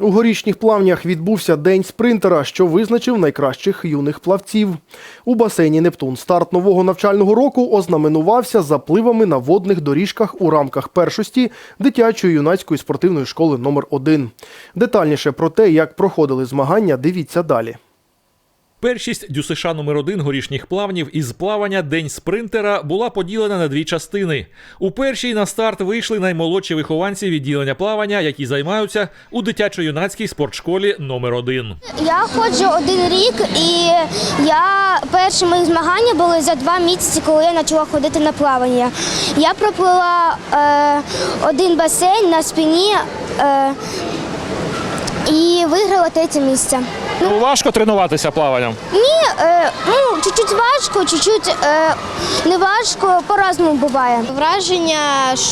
У горішніх плавнях відбувся день спринтера, що визначив найкращих юних плавців. У басейні Нептун старт нового навчального року ознаменувався запливами на водних доріжках у рамках першості дитячої юнацької спортивної школи номер 1 Детальніше про те, як проходили змагання, дивіться далі. Першість ДЮСШ номер 1 горішніх плавнів із плавання День спринтера була поділена на дві частини. У першій на старт вийшли наймолодші вихованці відділення плавання, які займаються у дитячо-юнацькій спортшколі номер 1 Я ходжу один рік, і я перші мої змагання були за два місяці, коли я почала ходити на плавання. Я проплила е, один басейн на спині е, і виграла третє місце. Ну, важко тренуватися плаванням. Ні, е, ну чуть-чуть важко, чуть-чуть е, не важко, по-разному буває. Враження,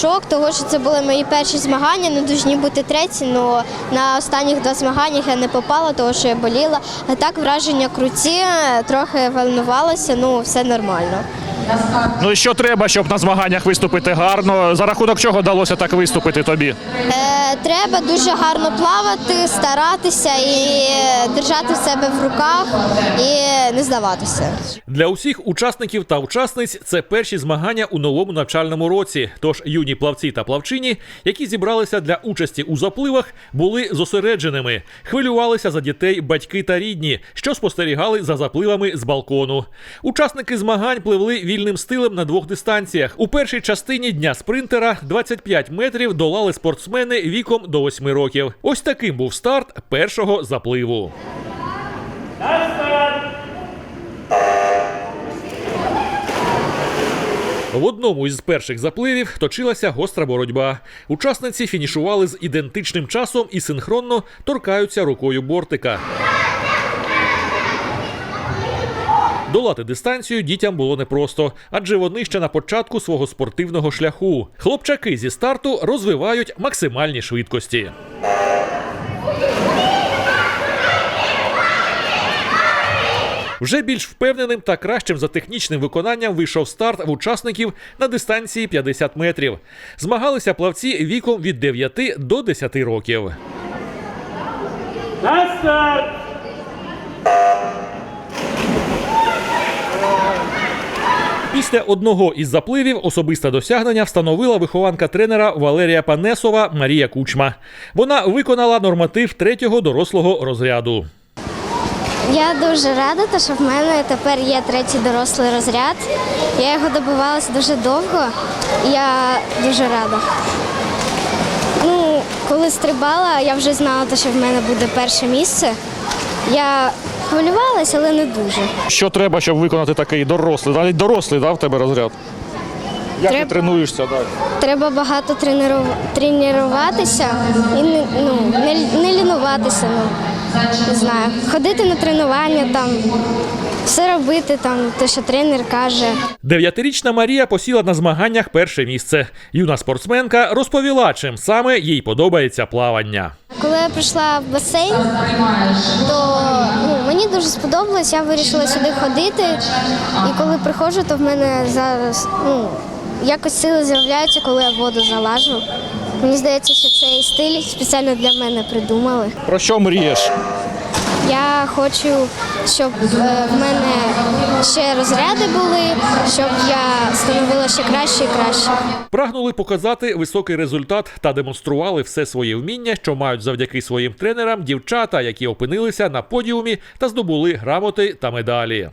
шок, того, що це були мої перші змагання, не дуже бути треті, але на останніх два змаганнях я не попала, тому що я боліла. А так враження круті, трохи волнувалася, ну все нормально. Ну і що треба, щоб на змаганнях виступити гарно? За рахунок чого вдалося так виступити тобі? Е, треба дуже гарно плавати, старатися і держати себе в руках і не здаватися. Для усіх учасників та учасниць це перші змагання у новому навчальному році. Тож юні плавці та плавчині, які зібралися для участі у запливах, були зосередженими, хвилювалися за дітей, батьки та рідні, що спостерігали за запливами з балкону. Учасники змагань пливли вільним стилем на двох дистанціях. У першій частині дня спринтера 25 метрів долали спортсмени віком до 8 років. Ось таким був старт першого запливу. В одному із перших запливів точилася гостра боротьба. Учасниці фінішували з ідентичним часом і синхронно торкаються рукою бортика. Долати дистанцію дітям було непросто, адже вони ще на початку свого спортивного шляху. Хлопчаки зі старту розвивають максимальні швидкості. Вже більш впевненим та кращим за технічним виконанням вийшов старт в учасників на дистанції 50 метрів. Змагалися плавці віком від 9 до 10 років. Після одного із запливів особисте досягнення встановила вихованка тренера Валерія Панесова Марія Кучма. Вона виконала норматив третього дорослого розряду. Я дуже рада, що в мене тепер є третій дорослий розряд. Я його добивалася дуже довго. Я дуже рада. Ну, коли стрибала, я вже знала, що в мене буде перше місце. Я хвилювалася, але не дуже. Що треба, щоб виконати такий дорослий? Навіть дорослий да, в тебе розряд. Як ти тренуєшся? Да? Треба багато трениру- тренуватися і не, ну, не, не лінуватися. Ну, не знаю. Ходити на тренування, там, все робити, там, те, що тренер каже. Дев'ятирічна Марія посіла на змаганнях перше місце. Юна спортсменка розповіла, чим саме їй подобається плавання. Коли я прийшла в басейн, то ну, мені дуже сподобалось, я вирішила сюди ходити. І коли приходжу, то в мене зараз ну, якось сили з'являються, коли я в воду залажу. Мені здається, що цей стиль спеціально для мене придумали. Про що мрієш? Я хочу, щоб е, в мене ще розряди були, щоб я становила ще краще і краще. Прагнули показати високий результат та демонстрували все своє вміння, що мають завдяки своїм тренерам дівчата, які опинилися на подіумі та здобули грамоти та медалі.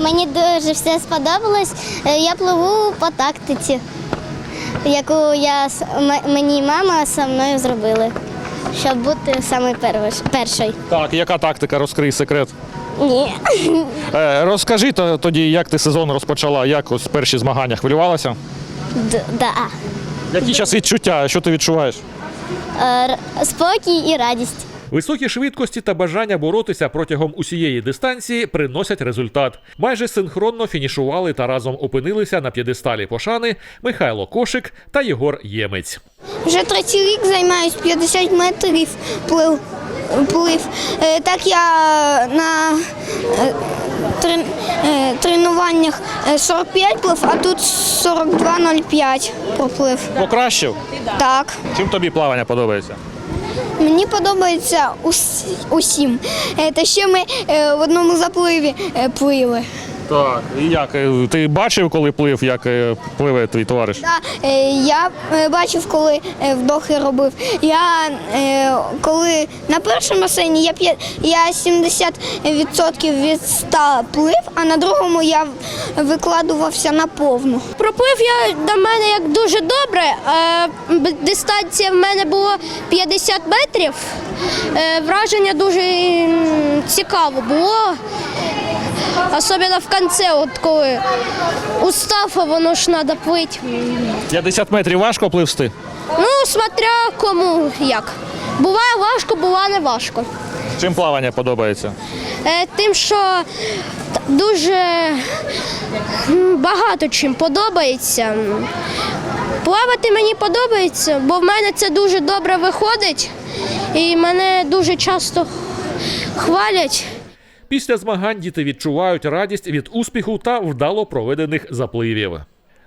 Мені дуже все сподобалось. Е, Я пливу по тактиці, яку я мені мама зі мною зробили, щоб бути саме першою. Так, яка тактика? Розкрий секрет. Ні. Е, розкажи то- тоді, як ти сезон розпочала, як ось перші змагання хвилювалася? Д- да. Які час відчуття? Що ти відчуваєш? Е, р- Спокій і радість. Високі швидкості та бажання боротися протягом усієї дистанції приносять результат. Майже синхронно фінішували та разом опинилися на п'єдесталі пошани Михайло Кошик та Єгор Ємець. Вже третій рік займаюсь 50 метрів плив. Плив. Е, Так я на е, е, тренуваннях е, 45 плив, а тут 42,05 проплив. Покращив? Так. Чим тобі плавання подобається? Мені подобається усім. Та ще ми в одному запливі плили. Так. І як? е, Ти бачив, коли плив, як е, пливе твій товариш? Да, е, я бачив, коли вдохи робив. Я коли на першому басейні я, я 70% від 100 плив, а на другому я викладувався на повну. Проплив я до мене як дуже добре. Дистанція в мене було 50 метрів. Враження дуже цікаво було. Особливо в кінці, от коли устав, а воно ж треба плити. 50 метрів важко пливсти? Ну, смотря кому як. Буває важко, буває не важко. Чим плавання подобається? Е, Тим, що дуже багато чим подобається. Плавати мені подобається, бо в мене це дуже добре виходить, і мене дуже часто хвалять. Після змагань діти відчувають радість від успіху та вдало проведених запливів.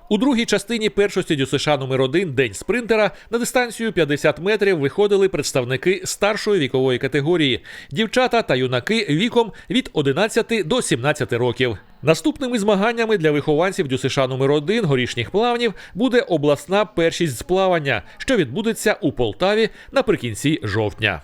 У другій частині першості ДЮСШ номер 1 День спринтера на дистанцію 50 метрів виходили представники старшої вікової категорії дівчата та юнаки віком від 11 до 17 років. Наступними змаганнями для вихованців ДЮСШ номер 1 горішніх плавнів буде обласна першість з що відбудеться у Полтаві наприкінці жовтня.